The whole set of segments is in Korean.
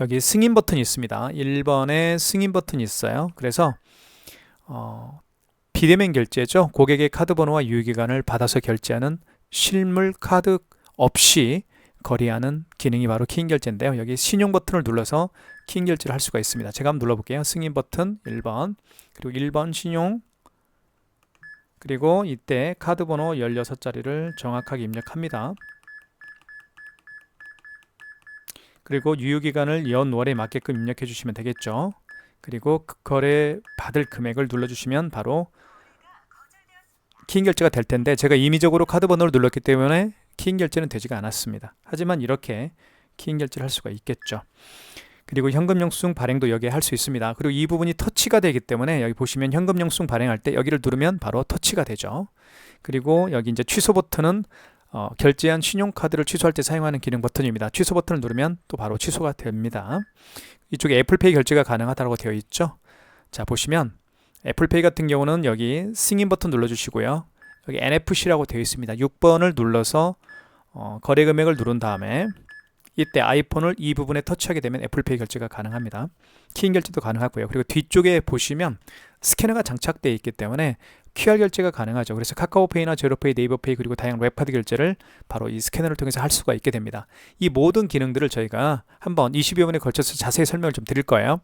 여기 승인 버튼이 있습니다. 1번에 승인 버튼이 있어요. 그래서 어, 비대면 결제죠. 고객의 카드 번호와 유효기간을 받아서 결제하는 실물 카드 없이 거래하는 기능이 바로 키인 결제인데요. 여기 신용 버튼을 눌러서 키인 결제를 할 수가 있습니다. 제가 한번 눌러볼게요. 승인 버튼 1번 그리고 1번 신용 그리고 이때 카드 번호 16자리를 정확하게 입력합니다. 그리고 유효기간을 연월에 맞게끔 입력해 주시면 되겠죠. 그리고 그 거래 받을 금액을 눌러주시면 바로 키인 결제가 될 텐데 제가 임의적으로 카드 번호를 눌렀기 때문에 키인 결제는 되지가 않았습니다. 하지만 이렇게 키인 결제를 할 수가 있겠죠. 그리고 현금 영수증 발행도 여기에 할 수 있습니다. 그리고 이 부분이 터치가 되기 때문에 여기 보시면 현금 영수증 발행할 때 여기를 누르면 바로 터치가 되죠. 그리고 여기 이제 취소 버튼은 어, 결제한 신용카드를 취소할 때 사용하는 기능 버튼입니다. 취소 버튼을 누르면 또 바로 취소가 됩니다. 이쪽에 애플페이 결제가 가능하다고 되어 있죠. 자 보시면 애플페이 같은 경우는 여기 승인 버튼 눌러주시고요. 여기 NFC라고 되어 있습니다. 6번을 눌러서 어, 거래 금액을 누른 다음에 이때 아이폰을 이 부분에 터치하게 되면 애플페이 결제가 가능합니다. 키인 결제도 가능하고요. 그리고 뒤쪽에 보시면 스캐너가 장착되어 있기 때문에 QR 결제가 가능하죠. 그래서 카카오페이나 제로페이, 네이버페이 그리고 다양한 웹카드 결제를 바로 이 스캐너를 통해서 할 수가 있게 됩니다. 이 모든 기능들을 저희가 한번 20여 분에 걸쳐서 자세히 설명을 좀 드릴 거예요.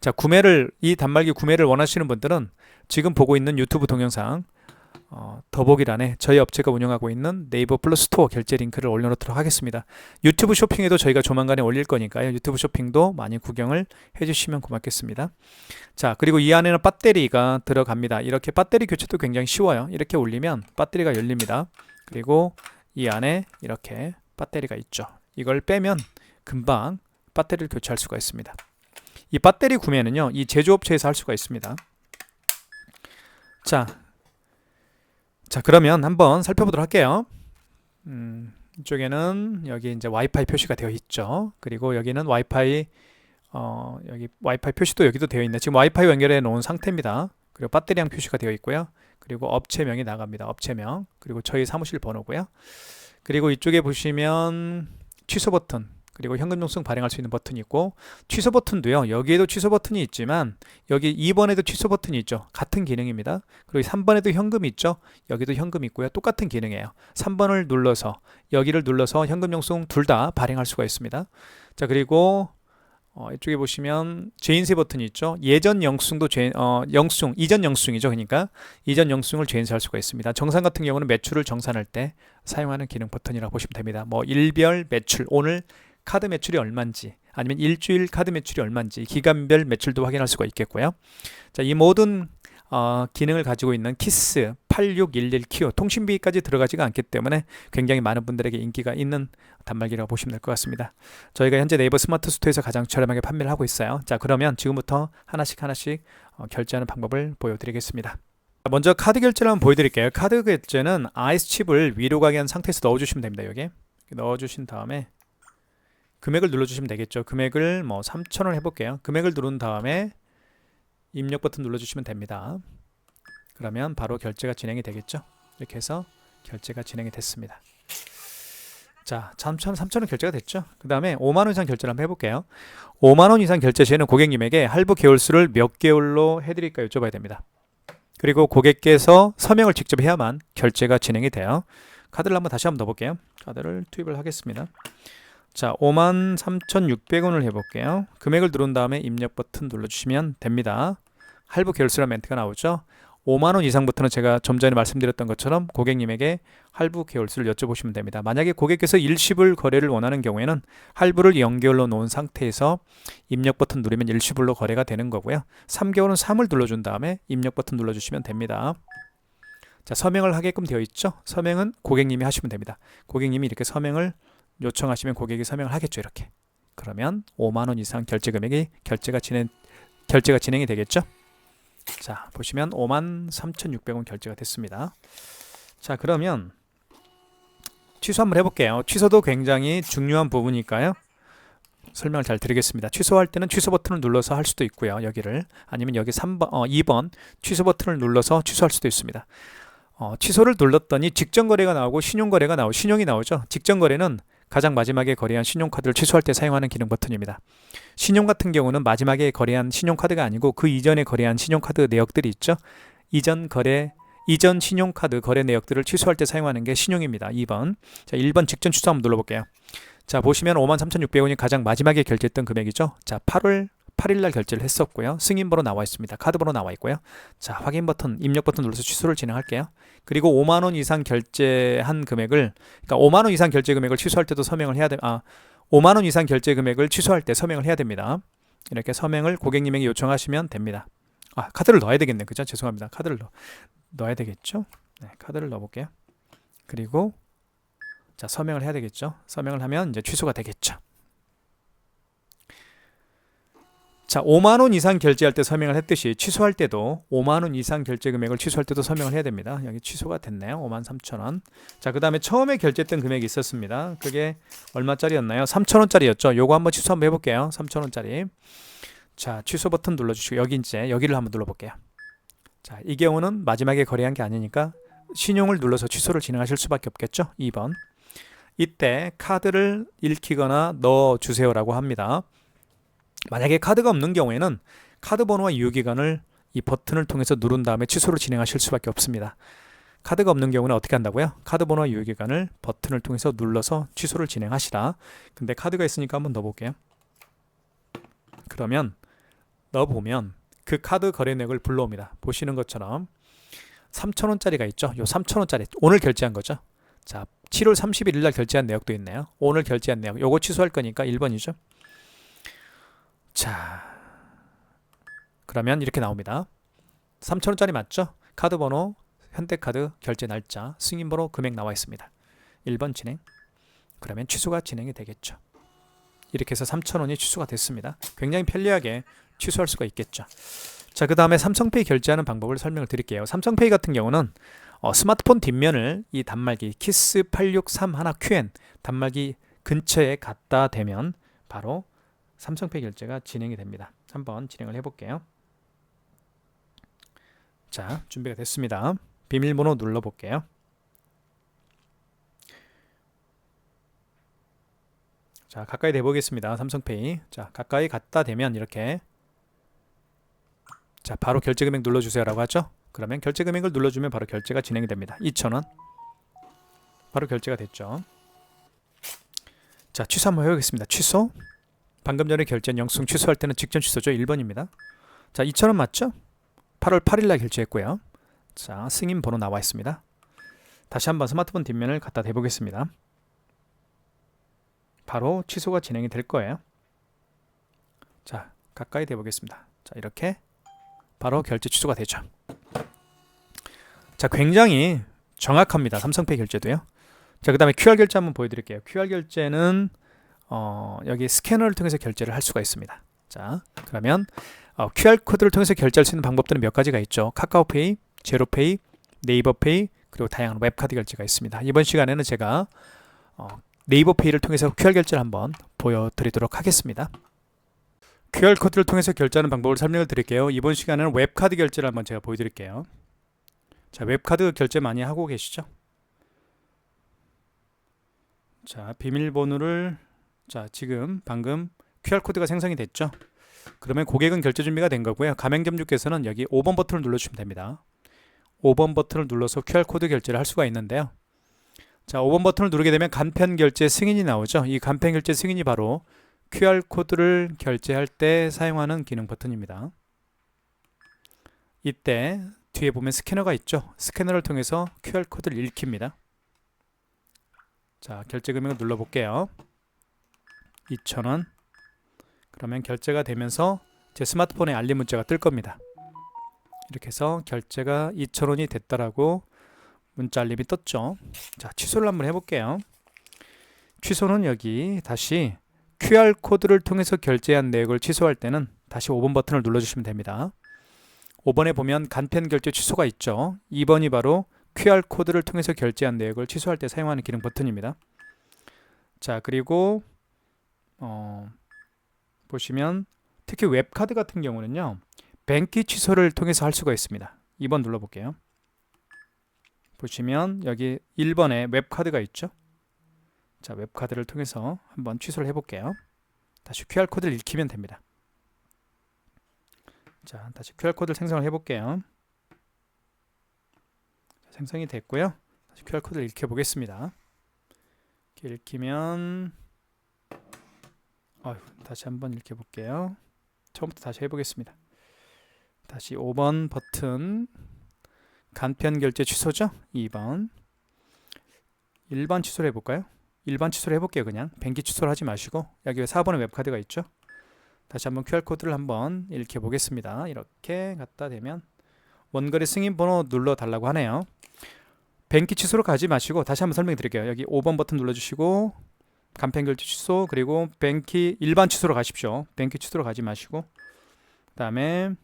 자, 구매를 이 단말기 구매를 원하시는 분들은 지금 보고 있는 유튜브 동영상 어, 더보기란에 저희 업체가 운영하고 있는 네이버 플러스 스토어 결제 링크를 올려놓도록 하겠습니다. 유튜브 쇼핑에도 저희가 조만간에 올릴 거니까요. 유튜브 쇼핑도 많이 구경을 해주시면 고맙겠습니다. 자, 그리고 이 안에는 배터리가 들어갑니다. 이렇게 배터리 교체도 굉장히 쉬워요. 이렇게 올리면 배터리가 열립니다. 그리고 이 안에 이렇게 배터리가 있죠. 이걸 빼면 금방 배터리를 교체할 수가 있습니다. 이 배터리 구매는요, 이 제조업체에서 할 수가 있습니다. 자, 자 그러면 한번 살펴보도록 할게요. 음, 이쪽에는 여기 이제 와이파이 표시가 되어 있죠. 그리고 여기는 와이파이 어, 여기 와이파이 표시도 여기도 되어 있네. 지금 와이파이 연결해 놓은 상태입니다. 그리고 배터리량 표시가 되어 있고요. 그리고 업체명이 나갑니다. 업체명. 그리고 저희 사무실 번호고요. 그리고 이쪽에 보시면 취소 버튼 그리고 현금 영수증 발행할 수 있는 버튼이 있고 취소 버튼도요. 여기에도 취소 버튼이 있지만 여기 2번에도 취소 버튼이 있죠. 같은 기능입니다. 그리고 3번에도 현금이 있죠. 여기도 현금 있고요. 똑같은 기능이에요. 3번을 눌러서 여기를 눌러서 현금 영수증 둘 다 발행할 수가 있습니다. 자, 그리고 어, 이쪽에 보시면 죄인세 버튼이 있죠. 예전 영수증도 죄, 어, 영수증, 이전 영수증이죠. 그러니까 이전 영수증을 죄인세할 수가 있습니다. 정산 같은 경우는 매출을 정산할 때 사용하는 기능 버튼이라고 보시면 됩니다. 뭐 일별 매출, 오늘 카드 매출이 얼마인지 아니면 일주일 카드 매출이 얼마인지 기간별 매출도 확인할 수가 있겠고요. 자, 이 모든 어, 기능을 가지고 있는 키스 8611Q 통신비까지 들어가지가 않기 때문에 굉장히 많은 분들에게 인기가 있는 단말기라고 보시면 될 것 같습니다. 저희가 현재 네이버 스마트 스토어에서 가장 저렴하게 판매를 하고 있어요. 자, 그러면 지금부터 하나씩 하나씩 어, 결제하는 방법을 보여드리겠습니다. 먼저 카드 결제를 한번 보여드릴게요. 카드 결제는 아이스 칩을 위로 가게 한 상태에서 넣어주시면 됩니다. 여기 넣어주신 다음에 금액을 눌러주시면 되겠죠. 금액을 뭐 3,000원 해볼게요. 금액을 누른 다음에 입력 버튼 눌러주시면 됩니다. 그러면 바로 결제가 진행이 되겠죠. 이렇게 해서 결제가 진행이 됐습니다. 자, 3,000, 3,000원 결제가 됐죠. 그 다음에 5만원 이상 결제를 한번 해볼게요. 5만원 이상 결제 시에는 고객님에게 할부 개월수를 몇 개월로 해드릴까 여쭤봐야 됩니다. 그리고 고객께서 서명을 직접 해야만 결제가 진행이 돼요. 카드를 한번 다시 한번 넣어볼게요. 카드를 투입을 하겠습니다. 자, 53,600원을 해볼게요. 금액을 누른 다음에 입력 버튼 눌러주시면 됩니다. 할부 결수란 멘트가 나오죠. 5만원 이상부터는 제가 좀 전에 말씀드렸던 것처럼 고객님에게 할부 개월수를 여쭤보시면 됩니다. 만약에 고객께서 일시불 거래를 원하는 경우에는 할부를 연결로 놓은 상태에서 입력 버튼 누르면 일시불로 거래가 되는 거고요. 3개월은 3을 눌러준 다음에 입력 버튼 눌러주시면 됩니다. 자, 서명을 하게끔 되어 있죠. 서명은 고객님이 하시면 됩니다. 고객님이 이렇게 서명을 요청하시면 고객이 서명을 하겠죠 이렇게. 그러면 5만 원 이상 결제 금액이 결제가 진행 결제가 진행이 되겠죠? 자 보시면 5만 3,600원 결제가 됐습니다. 자 그러면 취소 한번 해볼게요. 취소도 굉장히 중요한 부분이니까요. 설명을 잘 드리겠습니다. 취소할 때는 취소 버튼을 눌러서 할 수도 있고요 여기를. 아니면 여기 3번 어, 2번 취소 버튼을 눌러서 취소할 수도 있습니다. 어, 취소를 눌렀더니 직전 거래가 나오고 신용 거래가 나오고 신용이 나오죠. 직전 거래는 가장 마지막에 거래한 신용카드를 취소할 때 사용하는 기능 버튼입니다. 신용 같은 경우는 마지막에 거래한 신용카드가 아니고 그 이전에 거래한 신용카드 내역들이 있죠. 이전 거래 이전 신용카드 거래 내역들을 취소할 때 사용하는 게 신용입니다. 2번. 자, 1번 직전 취소 한번 눌러볼게요. 자, 보시면 53,600원이 가장 마지막에 결제했던 금액이죠. 자, 8월 8일 날 결제를 했었고요. 승인 번호 나와 있습니다. 카드 번호 나와 있고요. 자, 확인 버튼, 입력 버튼 눌러서 취소를 진행할게요. 그리고 5만 원 이상 결제한 금액을 그러니까 5만 원 이상 결제 금액을 취소할 때도 서명을 해야 돼. 아, 5만 원 이상 결제 금액을 취소할 때 서명을 해야 됩니다. 이렇게 서명을 고객님에게 요청하시면 됩니다. 아, 카드를 넣어야 되겠네. 그죠? 죄송합니다. 카드를 넣, 넣어야 되겠죠? 네, 카드를 넣어 볼게요. 그리고 자, 서명을 해야 되겠죠? 서명을 하면 이제 취소가 되겠죠. 자, 5만 원 이상 결제할 때 서명을 했듯이 취소할 때도 5만 원 이상 결제 금액을 취소할 때도 서명을 해야 됩니다. 여기 취소가 됐네요. 5만 3천 원. 자, 그다음에 처음에 결제했던 금액이 있었습니다. 그게 얼마짜리였나요? 3천 원짜리였죠. 요거 한번 취소 한번 해 볼게요. 3천 원짜리. 자, 취소 버튼 눌러 주시고 여기 이제 여기를 한번 눌러 볼게요. 자, 이 경우는 마지막에 거래한 게 아니니까 신용을 눌러서 취소를 진행하실 수밖에 없겠죠. 2번. 이때 카드를 읽히거나 넣어 주세요라고 합니다. 만약에 카드가 없는 경우에는 카드 번호와 유효기간을 이 버튼을 통해서 누른 다음에 취소를 진행하실 수밖에 없습니다. 카드가 없는 경우는 어떻게 한다고요? 카드 번호와 유효기간을 버튼을 통해서 눌러서 취소를 진행하시라. 근데 카드가 있으니까 한번 넣어볼게요. 그러면 넣어보면 그 카드 거래 내역을 불러옵니다. 보시는 것처럼 3,000원짜리가 있죠. 요 3,000원짜리 오늘 결제한 거죠. 자, 7월 31일 날 결제한 내역도 있네요. 오늘 결제한 내역. 요거 취소할 거니까 1번이죠. 자, 그러면 이렇게 나옵니다. 3,000원짜리 맞죠? 카드 번호, 현대카드 결제 날짜, 승인 번호, 금액 나와 있습니다. 1번 진행. 그러면 취소가 진행이 되겠죠. 이렇게 해서 3,000원이 취소가 됐습니다. 굉장히 편리하게 취소할 수가 있겠죠. 자, 그 다음에 삼성페이 결제하는 방법을 설명을 드릴게요. 삼성페이 같은 경우는 어, 스마트폰 뒷면을 이 단말기 키스 8631QN 단말기 근처에 갖다 대면 바로 삼성페이 결제가 진행이 됩니다. 한번 진행을 해볼게요. 자, 준비가 됐습니다. 비밀번호 눌러볼게요. 자, 가까이 대보겠습니다. 삼성페이. 자, 가까이 갖다 대면 이렇게 자, 바로 결제 금액 눌러주세요라고 하죠. 그러면 결제 금액을 눌러주면 바로 결제가 진행이 됩니다. 2,000원. 바로 결제가 됐죠. 자, 취소 한번 해보겠습니다. 취소. 방금 전에 결제한 영수증 취소할 때는 직전 취소죠. 1번입니다. 자, 2,000원 맞죠? 8월 8일 날 결제했고요. 자, 승인 번호 나와 있습니다. 다시 한번 스마트폰 뒷면을 갖다 대보겠습니다. 바로 취소가 진행이 될 거예요. 자, 가까이 대보겠습니다. 자, 이렇게 바로 결제 취소가 되죠. 자, 굉장히 정확합니다. 삼성페이 결제도요. 자, 그 다음에 QR 결제 한번 보여드릴게요. QR 결제는 어, 여기 스캐너를 통해서 결제를 할 수가 있습니다. 자, 그러면 어, QR 코드를 통해서 결제할 수 있는 방법들은 몇 가지가 있죠. 카카오페이, 제로페이, 네이버페이, 그리고 다양한 웹카드 결제가 있습니다. 이번 시간에는 제가 어, 네이버페이를 통해서 QR 결제를 한번 보여드리도록 하겠습니다. QR 코드를 통해서 결제하는 방법을 설명을 드릴게요. 이번 시간에는 웹카드 결제를 한번 제가 보여드릴게요. 자, 웹카드 결제 많이 하고 계시죠? 자, 비밀번호를 자, 지금 방금 QR 코드가 생성이 됐죠? 그러면 고객은 결제 준비가 된 거고요. 가맹점주께서는 여기 5번 버튼을 눌러주시면 됩니다. 5번 버튼을 눌러서 QR 코드 결제를 할 수가 있는데요. 자, 5번 버튼을 누르게 되면 간편 결제 승인이 나오죠. 이 간편 결제 승인이 바로 QR 코드를 결제할 때 사용하는 기능 버튼입니다. 이때 뒤에 보면 스캐너가 있죠. 스캐너를 통해서 QR 코드를 읽힙니다. 자, 결제 금액을 눌러 볼게요. 2,000원. 그러면 결제가 되면서 제 스마트폰에 알림 문자가 뜰 겁니다. 이렇게 해서 결제가 2,000원이 됐다라고 문자 알림이 떴죠. 자, 취소를 한번 해볼게요. 취소는 여기 다시 QR 코드를 통해서 결제한 내역을 취소할 때는 다시 5번 버튼을 눌러주시면 됩니다. 5번에 보면 간편 결제 취소가 있죠. 2번이 바로 QR 코드를 통해서 결제한 내역을 취소할 때 사용하는 기능 버튼입니다. 자, 그리고 어, 보시면 특히 웹카드 같은 경우는요. 뱅키 취소를 통해서 할 수가 있습니다. 2번 눌러볼게요. 보시면 여기 1번에 웹카드가 있죠. 자, 웹카드를 통해서 한번 취소를 해볼게요. 다시 QR코드를 읽히면 됩니다. 자, 다시 QR코드를 생성을 해볼게요. 자, 생성이 됐고요. 다시 QR코드를 읽혀보겠습니다. 이렇게 읽히면 어휴, 다시 한번 읽혀볼게요. 처음부터 다시 해보겠습니다. 다시 5번 버튼 간편 결제 취소죠? 2번 1번 취소를 해볼까요? 1번 취소를 해볼게요 그냥 뱅기 취소를 하지 마시고 여기 4번에 웹카드가 있죠? 다시 한번 QR코드를 한번 읽혀 보겠습니다 이렇게 갖다 대면 원거래 승인 번호 눌러 달라고 하네요 뱅기 취소로 가지 마시고 다시 한번 설명 드릴게요 여기 5번 버튼 눌러주시고 간편 결제 취소 그리고 뱅키 일반 취소로 가십시오. 뱅키 취소로 가지 마시고. 그 다음에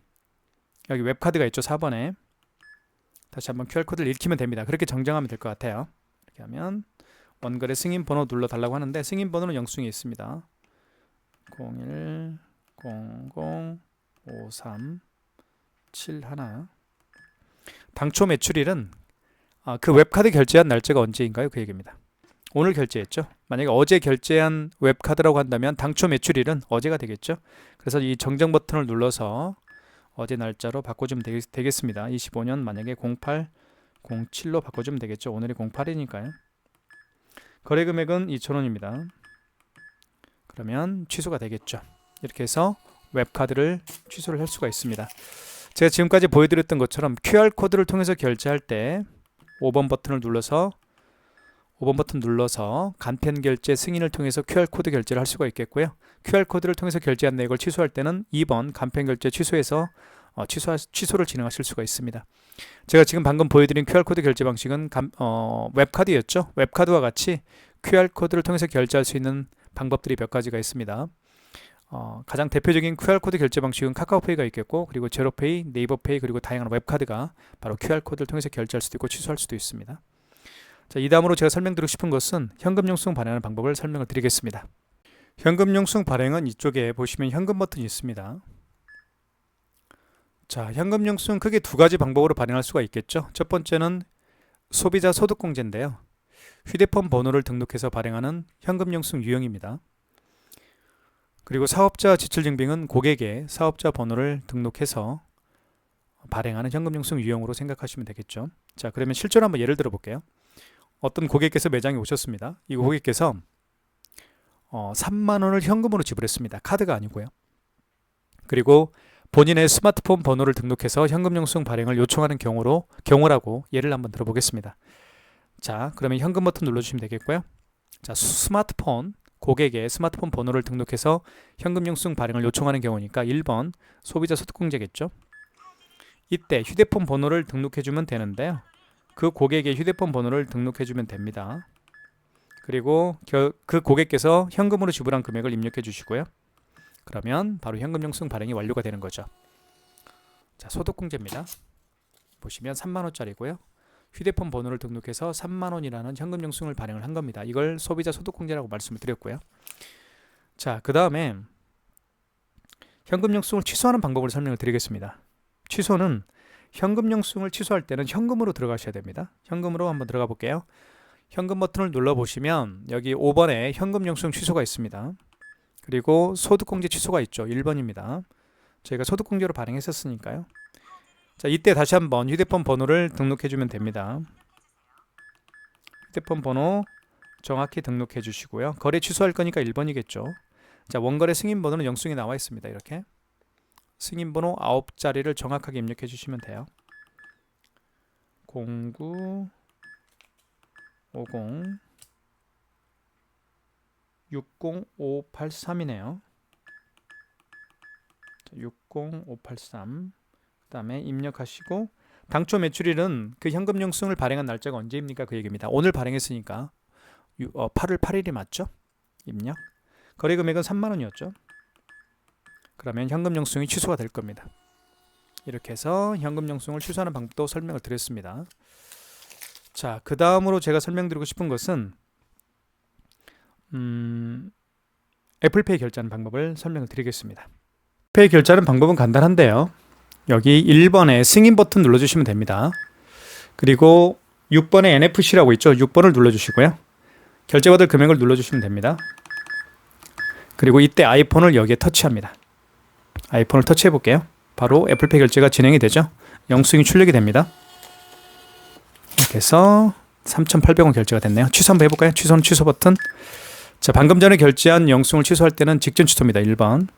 여기 웹카드가 있죠 4번에. 다시 한번 QR코드를 읽히면 됩니다. 그렇게 정정하면 될 것 같아요. 이렇게 하면 원거래 승인 번호 눌러 달라고 하는데 승인 번호는 영수증에 있습니다. 01 00 53 71 당초 매출일은 아, 그 웹카드 결제한 날짜가 언제인가요? 그 얘기입니다. 오늘 결제했죠. 만약에 어제 결제한 웹카드라고 한다면 당초 매출일은 어제가 되겠죠. 그래서 이 정정 버튼을 눌러서 어제 날짜로 바꿔주면 되겠, 습니다 25년 만약에 08, 07로 바꿔주면 되겠죠. 오늘이 08이니까요. 거래 금액은 2,000원입니다. 그러면 취소가 되겠죠. 이렇게 해서 웹카드를 취소를 할 수가 있습니다. 제가 지금까지 보여드렸던 것처럼 QR코드를 통해서 결제할 때 5번 버튼을 눌러서 5번 버튼 눌러서 간편 결제 승인을 통해서 QR코드 결제를 할 수가 있겠고요. QR코드를 통해서 결제한 내역을 취소할 때는 2번 간편 결제 취소해서 어, 취소 취소를 진행하실 수가 있습니다. 제가 지금 방금 보여드린 QR코드 결제 방식은 감, 어, 웹카드였죠. 웹카드와 같이 QR코드를 통해서 결제할 수 있는 방법들이 몇 가지가 있습니다. 어, 가장 대표적인 QR코드 결제 방식은 카카오페이가 있겠고 그리고 제로페이, 네이버페이 그리고 다양한 웹카드가 바로 QR코드를 통해서 결제할 수도 있고 취소할 수도 있습니다. 자, 이 다음으로 제가 설명드리고 싶은 것은 현금 영수증 발행하는 방법을 설명을 드리겠습니다. 현금 영수증 발행은 이쪽에 보시면 현금 버튼이 있습니다. 자, 현금 영수증 크게 두 가지 방법으로 발행할 수가 있겠죠. 첫 번째는 소비자 소득공제인데요. 휴대폰 번호를 등록해서 발행하는 현금 영수증 유형입니다. 그리고 사업자 지출증빙은 고객의 사업자 번호를 등록해서 발행하는 현금 영수증 유형으로 생각하시면 되겠죠. 자, 그러면 실제로 한번 예를 들어 볼게요. 어떤 고객께서 매장에 오셨습니다. 이 고객께서 어, 3만 원을 현금으로 지불했습니다. 카드가 아니고요. 그리고 본인의 스마트폰 번호를 등록해서 현금 영수증 발행을 요청하는 경우로 경우라고 예를 한번 들어보겠습니다. 자, 그러면 현금 버튼 눌러주시면 되겠고요. 자, 스마트폰 고객의 스마트폰 번호를 등록해서 현금 영수증 발행을 요청하는 경우니까 1번 소비자 소득공제겠죠. 이때 휴대폰 번호를 등록해주면 되는데요. 그 고객의 휴대폰 번호를 등록해주면 됩니다. 그리고 그 고객께서 현금으로 지불한 금액을 입력해 주시고요. 그러면 바로 현금 영수증 발행이 완료가 되는 거죠. 자, 소득공제입니다. 보시면 3만 원짜리고요. 휴대폰 번호를 등록해서 3만 원이라는 현금 영수증을 발행을 한 겁니다. 이걸 소비자 소득공제라고 말씀을 드렸고요. 자, 그 다음에 현금 영수증을 취소하는 방법을 설명을 드리겠습니다. 취소는 현금 영수증을 취소할 때는 현금으로 들어가셔야 됩니다. 현금으로 한번 들어가 볼게요. 현금 버튼을 눌러 보시면 여기 5번에 현금 영수증 취소가 있습니다. 그리고 소득공제 취소가 있죠. 1번입니다. 저희가 소득공제로 발행했었으니까요. 자, 이때 다시 한번 휴대폰 번호를 등록해 주면 됩니다. 휴대폰 번호 정확히 등록해 주시고요. 거래 취소할 거니까 1번이겠죠. 자, 원거래 승인 번호는 영수증에 나와 있습니다. 이렇게. 승인 번호 9자리를 정확하게 입력해 주시면 돼요. 09 50 60583이네요. 60583 그다음에 입력하시고 당초 매출일은 그 현금 영수증을 발행한 날짜가 언제입니까? 그 얘기입니다. 오늘 발행했으니까 8월 8일이 맞죠? 입력. 거래 금액은 3만 원이었죠. 그러면 현금 영수증이 취소가 될 겁니다. 이렇게 해서 현금 영수증을 취소하는 방법도 설명을 드렸습니다. 자, 그 다음으로 제가 설명드리고 싶은 것은 음, 애플페이 결제하는 방법을 설명을 드리겠습니다. 페이 결제하는 방법은 간단한데요. 여기 1번에 승인 버튼 눌러주시면 됩니다. 그리고 6번에 NFC라고 있죠. 6번을 눌러주시고요. 결제받을 금액을 눌러주시면 됩니다. 그리고 이때 아이폰을 여기에 터치합니다. 아이폰을 터치해 볼게요. 바로 애플페이 결제가 진행이 되죠. 영수증이 출력이 됩니다. 이렇게 해서 3,800원 결제가 됐네요. 취소 한번 해볼까요? 취소는 취소 버튼. 자, 방금 전에 결제한 영수증을 취소할 때는 직전 취소입니다. 1번.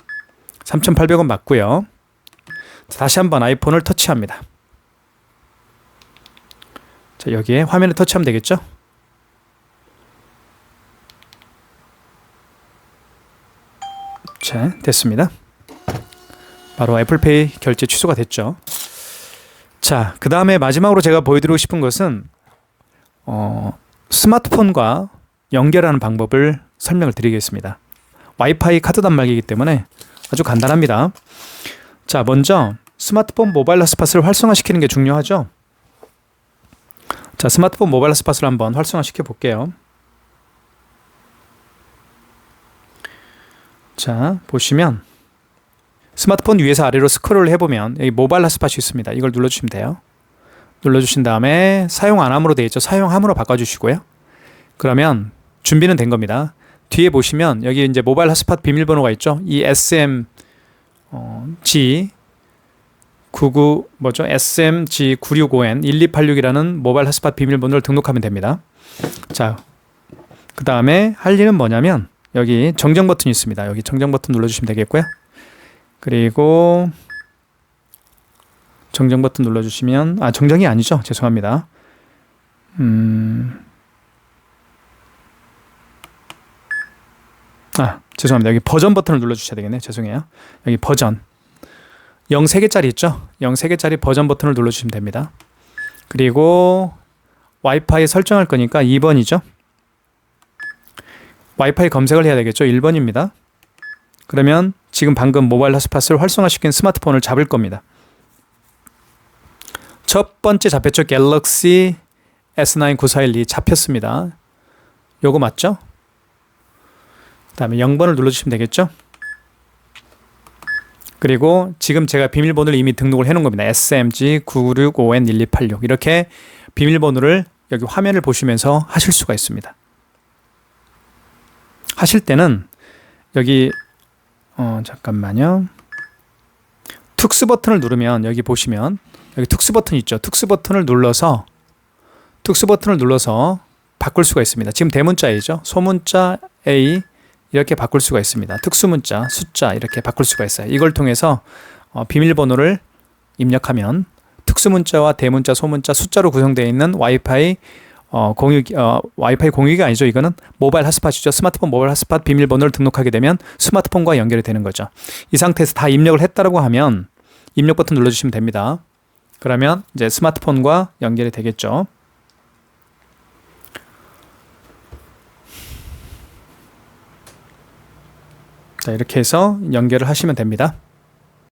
3,800원 맞고요. 자, 다시 한번 아이폰을 터치합니다. 자, 여기에 화면에 터치하면 되겠죠? 자, 됐습니다. 바로 애플페이 결제 취소가 됐죠. 자, 그 다음에 마지막으로 제가 보여드리고 싶은 것은 어, 스마트폰과 연결하는 방법을 설명을 드리겠습니다. 와이파이 카드 단말기이기 때문에 아주 간단합니다. 자, 먼저 스마트폰 모바일 핫스팟을 활성화시키는 게 중요하죠. 자, 스마트폰 모바일 핫스팟을 한번 활성화시켜 볼게요. 자, 보시면 스마트폰 위에서 아래로 스크롤을 해보면 여기 모바일 핫스팟이 있습니다. 이걸 눌러주시면 돼요. 눌러주신 다음에 사용 안 함으로 되어 있죠. 사용함으로 바꿔주시고요. 그러면 준비는 된 겁니다. 뒤에 보시면 여기 이제 모바일 핫스팟 비밀번호가 있죠. 이 SMG 어, 99 뭐죠? SMG 965N 1286이라는 모바일 핫스팟 비밀번호를 등록하면 됩니다. 자, 그 다음에 할 일은 뭐냐면 여기 정정 버튼이 있습니다. 여기 정정 버튼 눌러주시면 되겠고요. 그리고 정정 버튼 눌러주시면 아 정정이 아니죠? 죄송합니다. 음... 아 죄송합니다. 여기 버전 버튼을 눌러주셔야 되겠네. 죄송해요. 여기 버전. 0 3개짜리 있죠? 0 3개짜리 버전 버튼을 눌러주시면 됩니다. 그리고 와이파이 설정할 거니까 2번이죠? 와이파이 검색을 해야 되겠죠? 1번입니다. 그러면 지금 방금 모바일 핫스팟을 활성화시킨 스마트폰을 잡을 겁니다. 첫 번째 잡혔죠. 갤럭시 S9 9412 잡혔습니다. 요거 맞죠? 그 다음에 0번을 눌러주시면 되겠죠? 그리고 지금 제가 비밀번호를 이미 등록을 해놓은 겁니다. SMG 965N1286 이렇게 비밀번호를 여기 화면을 보시면서 하실 수가 있습니다. 하실 때는 여기 어, 잠깐만요. 특수 버튼을 누르면 여기 보시면 여기 특수 버튼 있죠. 특수 버튼을 눌러서 특수 버튼을 눌러서 바꿀 수가 있습니다. 지금 대문자이죠. 소문자 A 이렇게 바꿀 수가 있습니다. 특수 문자, 숫자 이렇게 바꿀 수가 있어요. 이걸 통해서 어, 비밀번호를 입력하면 특수 문자와 대문자, 소문자, 숫자로 구성되어 있는 와이파이 어, 공유, 어, 와이파이 공유기가 아니죠. 이거는 모바일 핫스팟이죠. 스마트폰 모바일 핫스팟 비밀번호를 등록하게 되면 스마트폰과 연결이 되는 거죠. 이 상태에서 다 입력을 했다라고 하면 입력 버튼 눌러주시면 됩니다. 그러면 이제 스마트폰과 연결이 되겠죠. 자, 이렇게 해서 연결을 하시면 됩니다.